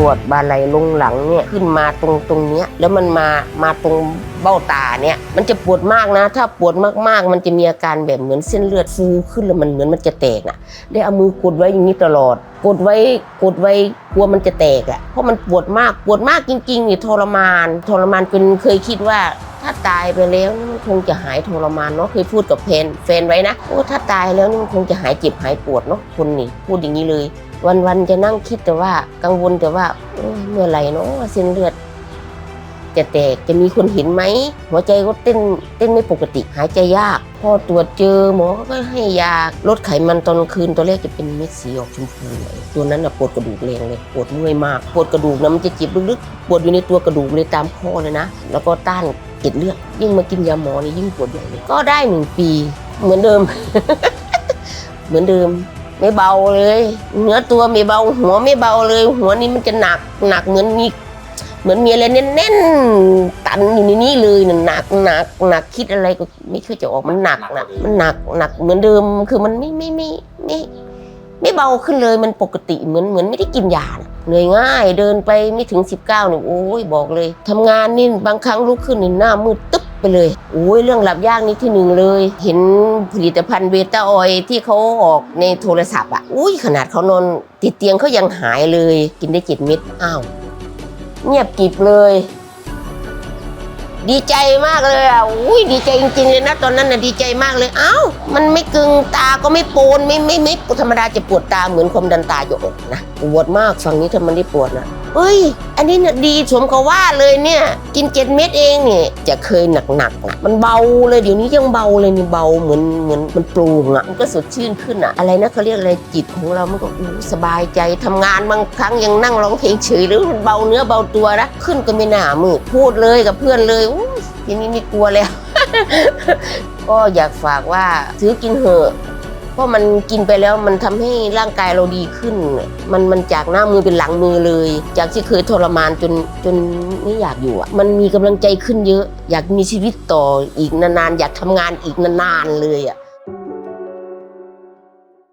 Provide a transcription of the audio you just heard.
ปวดบาไหลลงหลังเนี่ยขึ้นมาตรงตรงเนี้ยแล้วมันมามาตรงเบ้าตาเนี่ยมันจะปวดมากนะ ถ้าปวดมากๆ มันจะมีอาการแบบเหมือนเส้นเลือดฟูขึ้นแล้วมันเหมือนมันจะแตกน่ะได้เอามือกดไว้อย่างนี้ตลอด กดไว้กดไว้กลัวมันจะแตกอะเพราะมันปวดมากปวดมากจริงๆนี่ทรมาน ทรมานจนเคยคิดว่า ถ้าตายไปแล้วนี่มันคงจะหายทรมานเนาะเคยพูดกับแฟนแฟนไว้นะโอ้ถ้าตายแล้วนี่มันคงจะหายเจ็บหายปวดเนาะคนนี่พูดอย่างนี้เลย วันๆจะนั่งคิดแต่ว่ากังวลแต่ว่าเอ้ยเมื่อไหร่เนาะเส้นเลือด จะแตกจะมีคนเห็นไหม หัวใจก็เต้นเต้นไม่ปกติหายใจยาก พอตรวจเจอหมอก็ให้ยาลดไขมันตอนคืนตัวแรกจะเป็นเม็ดสีออกชมพูเลยตัวนั้นอะปวดกระดูกแรงเลยปวดเมื่อยมาก ปวดกระดูกนะมันจะเจ็บลึกๆปวดอยู่ในตัวกระดูกเลยตามข้อเลยนะ แล้วก็ต้านเกล็ดเลือดยิ่งมากินยาหมอนี่ยิ่งปวดใหญ่เลยก็ได้หนึ่งปี เหมือนเดิม เหมือนเดิมไม่เบาเลย เนื้อตัวไม่เบา หัวไม่เบาเลย หัวนี่มันจะหนักหนักเหมือนมี เหมือนมีอะไรแน่นๆตันอยู่ในนี้เลยน่ะหนักหนักหนักคิดอะไรก็ไม่เคยจะออกมันหนักนะมันหนักหนักเหมือนเดิมคือมันไม่ไม่ไม่ไม่ไม่เบาขึ้นเลยมันปกติเหมือนเหมือนไม่ได้กินยาน่ะเหนื่อยง่ายเดินไปไม่ถึง 19เนี่ยโอ้ยบอกเลยทำงานนี่บางครั้งลุกขึ้นนี่หน้ามืดตึ๊บไปเลยโอ้ยเรื่องหลับยากนี่ที่หนึ่งเลย เห็นผลิตภัณฑ์เบต้าออยล์ที่เขาออกในโทรศัพท์อะอุ้ยขนาดเขานอนติดเตียงเขายังหายเลย กินได้เจ็ดเม็ดอ้าว เงียบกิบเลย ดีใจมากเลยอะอุ้ยดีใจจริงๆเลยนะตอนนั้นน่ะดีใจมากเลย เอ้า มันไม่กึงตาก็ไม่โปนไม่ไม่ไม่ธรรมดาจะปวดตาเหมือนความดันตาจะออกนะปวดมากฝั่งนี้ถ้ามันได้ปวดนะ เอ้ย อันนี้น่ะดีสมกับว่าเลยเนี่ย กินเจ็ดเม็ดเองเนี่ยจะเคยหนักๆอะมันเบาเลยเดี๋ยวนี้ยังเบาเลยนี่เบาเหมือนเหมือนมันปร่งอะมันก็สดชื่นขึ้นอะ อะไรนะเขาเรียกอะไรจิตของเรามันก็อู้สบายใจทำงานบางครั้งยังนั่งร้องเพลงเฉยหรือมันเบาเนื้อเบาตัวนะขึ้นก็ไม่หนามืดพูดเลยกับเพื่อนเลยอู้ทีนี้ไม่กลัวแล้ว ก็อยากฝากว่าซื้อกินเถอะ เพราะมันกินไปแล้วมันทำให้ร่างกายเราดีขึ้น มันมันจากหน้ามือเป็นหลังมือเลย จากที่เคยทรมานจนจนไม่อยากอยู่อะมันมีกำลังใจขึ้นเยอะ อยากมีชีวิตต่ออีกนานๆอยากทำงานอีกนานๆเลยอะ